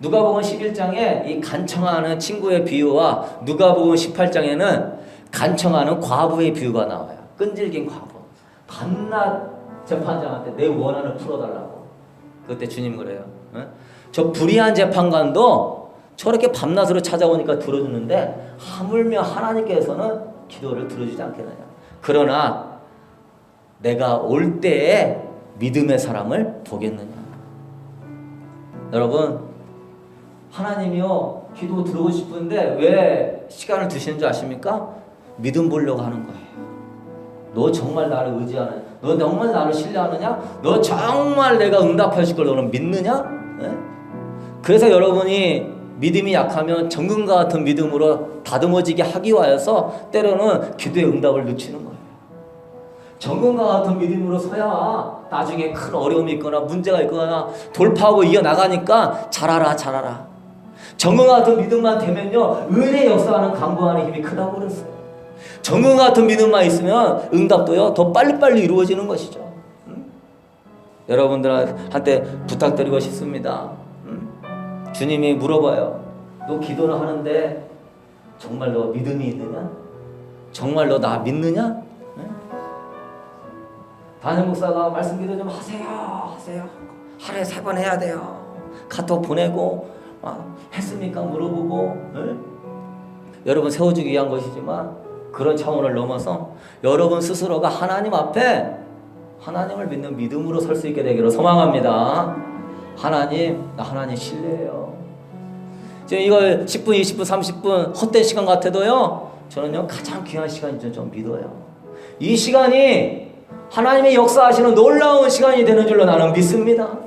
누가복음 11장에 이 간청하는 친구의 비유와 누가복음 18장에는 간청하는 과부의 비유가 나와요. 끈질긴 과부. 밤낮 재판장한테 내 원한을 풀어달라고. 그때 주님 그래요. 어? 저 불의한 재판관도 저렇게 밤낮으로 찾아오니까 들어주는데 하물며 하나님께서는 기도를 들어주지 않겠느냐. 그러나 내가 올 때에 믿음의 사람을 보겠느냐. 여러분 하나님이요 기도 들어오고 싶은데 왜 시간을 드시는 줄 아십니까? 믿음 보려고 하는 거예요. 너 정말 나를 의지하느냐? 너 정말 나를 신뢰하느냐? 너 정말 내가 응답해 줄걸 너는 믿느냐? 예? 그래서 여러분이 믿음이 약하면 정금과 같은 믿음으로 다듬어지게 하기 위하여서 때로는 기도의 응답을 늦추는 거예요. 정금과 같은 믿음으로 서야 나중에 큰 어려움이 있거나 문제가 있거나 돌파하고 이겨나가니까 잘하라 잘하라. 같은 믿음만 되면요 은혜 역사하는 강구하는 힘이 크다고 그랬어요. 같은 믿음만 있으면 응답도요 더 빨리빨리 이루어지는 것이죠. 음? 여러분들한테 부탁드리고 싶습니다. 음? 주님이 물어봐요. 너 기도를 하는데 정말 너 믿음이 있느냐? 정말 너 나 믿느냐? 네? 담임 목사가 말씀 기도 좀 하세요, 하세요. 하루에 세 번 해야 돼요. 카톡 보내고 아, 했습니까 물어보고 네? 여러분 세워주기 위한 것이지만 그런 차원을 넘어서 여러분 스스로가 하나님 앞에 하나님을 믿는 믿음으로 설 수 있게 되기를 소망합니다. 하나님, 나 하나님 신뢰해요. 지금 이거 10분, 20분, 30분 헛된 시간 같아도요. 저는요 가장 귀한 시간인 좀 믿어요. 이 시간이 하나님의 역사하시는 놀라운 시간이 되는 줄로 나는 믿습니다.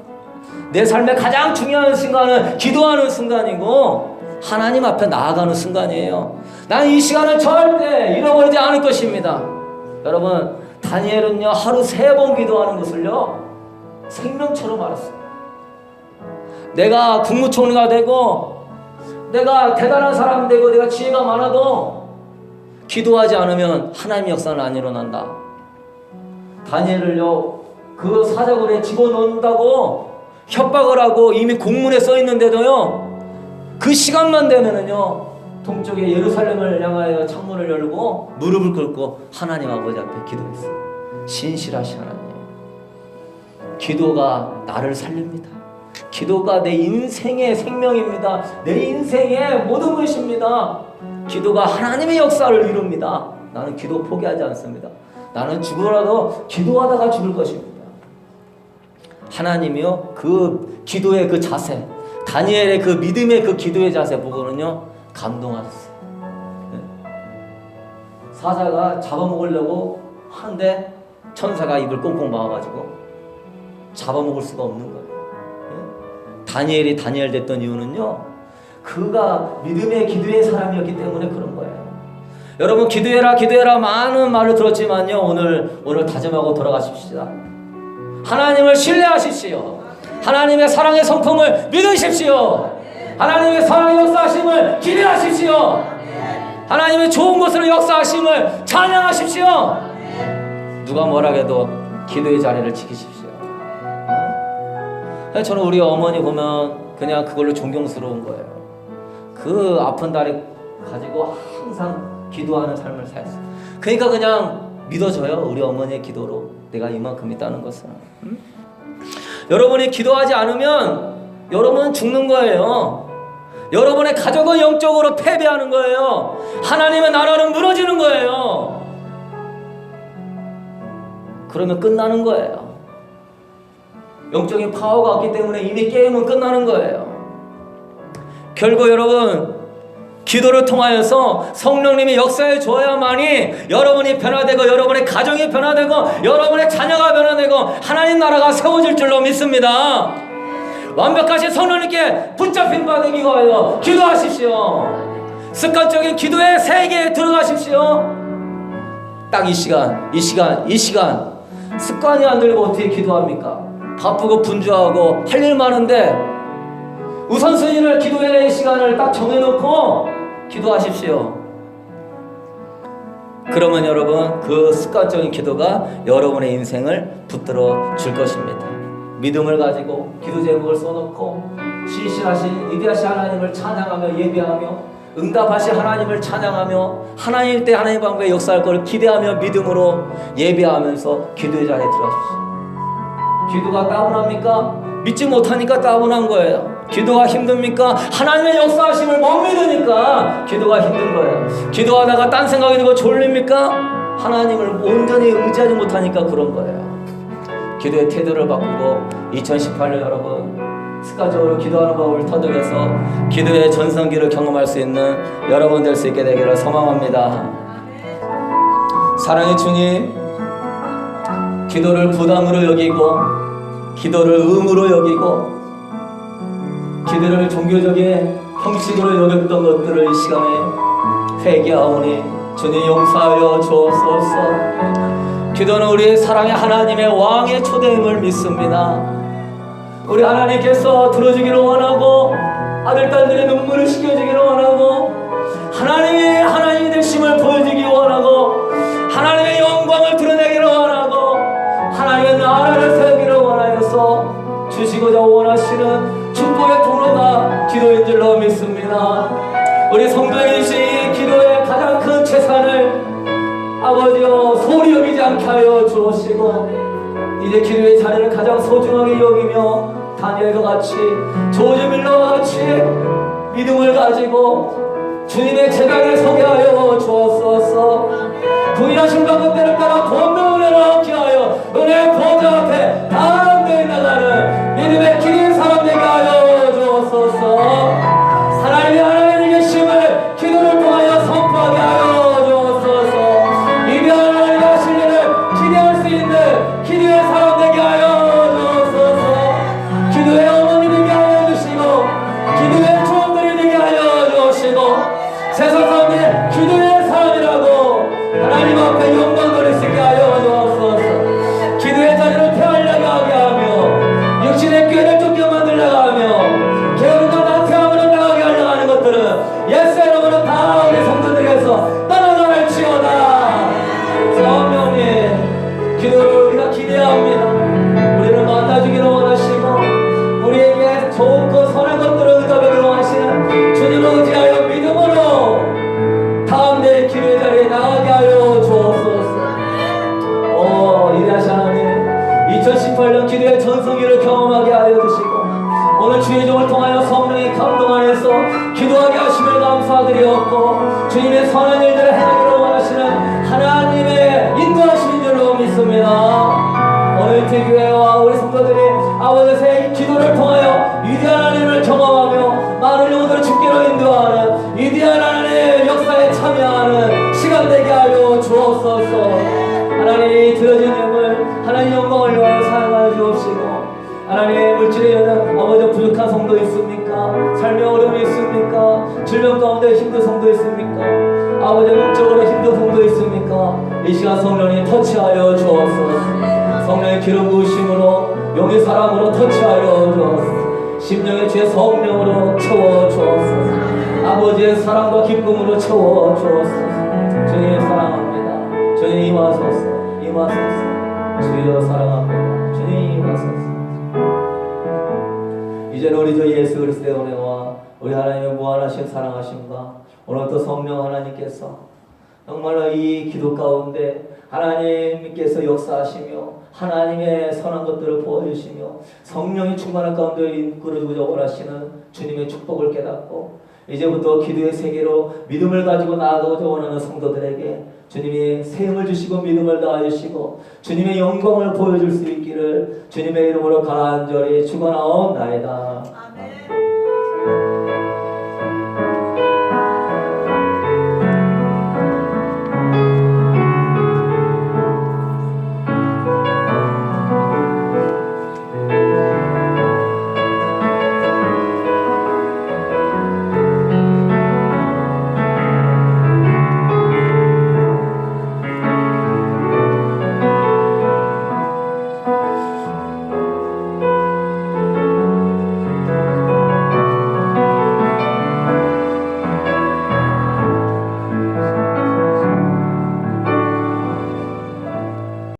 내 삶의 가장 중요한 순간은 기도하는 순간이고 하나님 앞에 나아가는 순간이에요. 나는 이 시간을 절대 잃어버리지 않을 것입니다. 여러분 다니엘은요 하루 세 번 기도하는 것을요 생명처럼 알았어요. 내가 국무총리가 되고 내가 대단한 사람 되고 내가 지혜가 많아도 기도하지 않으면 하나님의 역사는 안 일어난다. 다니엘을요 그 사자굴에 집어넣는다고 협박을 하고 이미 공문에 써 있는데도요 그 시간만 되면은요 동쪽에 예루살렘을 향하여 창문을 열고 무릎을 꿇고 하나님 아버지 앞에 기도했어요. 신실하신 하나님. 기도가 나를 살립니다. 기도가 내 인생의 생명입니다. 내 인생의 모든 것입니다. 기도가 하나님의 역사를 이룹니다. 나는 기도 포기하지 않습니다. 나는 죽어라도 기도하다가 죽을 것입니다. 하나님이요 그 기도의 그 자세, 다니엘의 그 믿음의 그 기도의 자세 보고는요 감동하셨어요. 네. 사자가 잡아먹으려고 하는데 천사가 입을 꽁꽁 막아가지고 잡아먹을 수가 없는 거예요. 네. 다니엘이 다니엘 됐던 이유는요 그가 믿음의 기도의 사람이었기 때문에 그런 거예요. 여러분 기도해라 기도해라 많은 말을 들었지만요 오늘 오늘 다짐하고 돌아가십시다. 하나님을 신뢰하십시오. 하나님의 사랑의 성품을 믿으십시오. 하나님의 사랑의 역사하심을 기대하십시오. 하나님의 좋은 것으로 역사하심을 찬양하십시오. 누가 뭐라 해도 기도의 자리를 지키십시오. 어? 저는 우리 어머니 보면 그냥 그걸로 존경스러운 거예요. 그 아픈 다리 가지고 항상 기도하는 삶을 살았어요. 그러니까 그냥 믿어져요. 우리 어머니의 기도로 내가 이만큼 있다는 것은. 음? 여러분이 기도하지 않으면 여러분은 죽는 거예요. 여러분의 가족은 영적으로 패배하는 거예요. 하나님의 나라는 무너지는 거예요. 그러면 끝나는 거예요. 영적인 파워가 없기 때문에 이미 게임은 끝나는 거예요. 결국 여러분 기도를 통하여서 성령님이 역사해 줘야만이 여러분이 변화되고 여러분의 가정이 변화되고 여러분의 자녀가 변화되고 하나님 나라가 세워질 줄로 믿습니다. 완벽하신 성령님께 붙잡힌 바 되기 위하여 기도하십시오. 습관적인 기도의 세계에 들어가십시오. 딱 이 시간, 이 시간, 이 시간 습관이 안 들고 어떻게 기도합니까? 바쁘고 분주하고 할 일 많은데 우선순위를 기도의 시간을 딱 정해놓고 기도하십시오. 그러면 여러분 그 습관적인 기도가 여러분의 인생을 붙들어 줄 것입니다. 믿음을 가지고 기도 제목을 써놓고 신실하신 위대하신 하나님을 찬양하며 예배하며 응답하신 하나님을 찬양하며 하나님 때 하나님 방법에 역사할 것을 기대하며 믿음으로 예배하면서 기도의 자리에 들어가십시오. 기도가 따분합니까? 믿지 못하니까 따분한 거예요. 기도가 힘듭니까? 하나님의 역사하심을 못 믿으니까 기도가 힘든 거예요. 기도하다가 딴 생각이 들고 졸립니까? 하나님을 온전히 의지하지 못하니까 그런 거예요. 기도의 태도를 바꾸고 2018년 여러분 습관적으로 기도하는 법을 터득해서 기도의 전성기를 경험할 수 있는 여러분 될 수 있게 되기를 소망합니다. 사랑의 주님, 기도를 부담으로 여기고 기도를 의무로 여기고 기도를 종교적인 형식으로 여겼던 것들을 이 시간에 회개하오니 주님 용서하여 주옵소서. 기도는 우리 사랑의 하나님의 왕의 초대임을 믿습니다. 우리 하나님께서 들어주기를 원하고 아들 딸들의 눈물을 씻겨주기를 원하고 하나님의 하나님이 되심을 보여주기 원하고 하나님의 원하시는 축복의 통로가 기도인 줄로 믿습니다. 우리 성도의 이 기도의 가장 큰 재산을 아버지여 소리 여기지 않게 하여 주옵시고 이제 기도의 자리를 가장 소중하게 여기며 다니엘과 같이 조즈밀러와 같이 믿음을 가지고 주님의 제자리에 서게 하여 주옵소서 부인하신 가운데를 따라 본명 종을 통하여 성령의 감동 안에서 기도하게 하심을 감사드리었고 주님의 선한 일들을 행하기를 원하시는 하나님의 인도하심인 줄로 믿습니다. 오늘 대교회와 우리 성도들이 아버지의 기도를 통하여 위대한 하나님을 경험하며 많은 영혼들을 주께로 인도하는 성도 있습니까? 아버지 영적으로 힘든 성도 있습니까? 이 시간 성령님 터치하여 주옵소서. 성령의 기름 부으심으로 용의 사랑으로 터치하여 주옵소서. 심령의 죄 성령으로 채워 주옵소서. 아버지의 사랑과 기쁨으로 채워 주옵소서. 주님 사랑합니다. 주님 임하소서. 임하소서. 주여 사랑합니다. 주님 임하소서. 이제는 우리 주 예수 그리스도의 은혜와 우리 하나님의 무한하신 사랑하심과 오늘 또 성령 하나님께서 정말로 이 기도 가운데 하나님께서 역사하시며 하나님의 선한 것들을 보여주시며 성령이 충만한 가운데 이끌어주고자 원하시는 주님의 축복을 깨닫고 이제부터 기도의 세계로 믿음을 가지고 나아가고자 원하는 성도들에게 주님이 새 힘을 주시고 믿음을 다하시고 주님의 영광을 보여줄 수 있기를 주님의 이름으로 간절히 축원하옵나이다.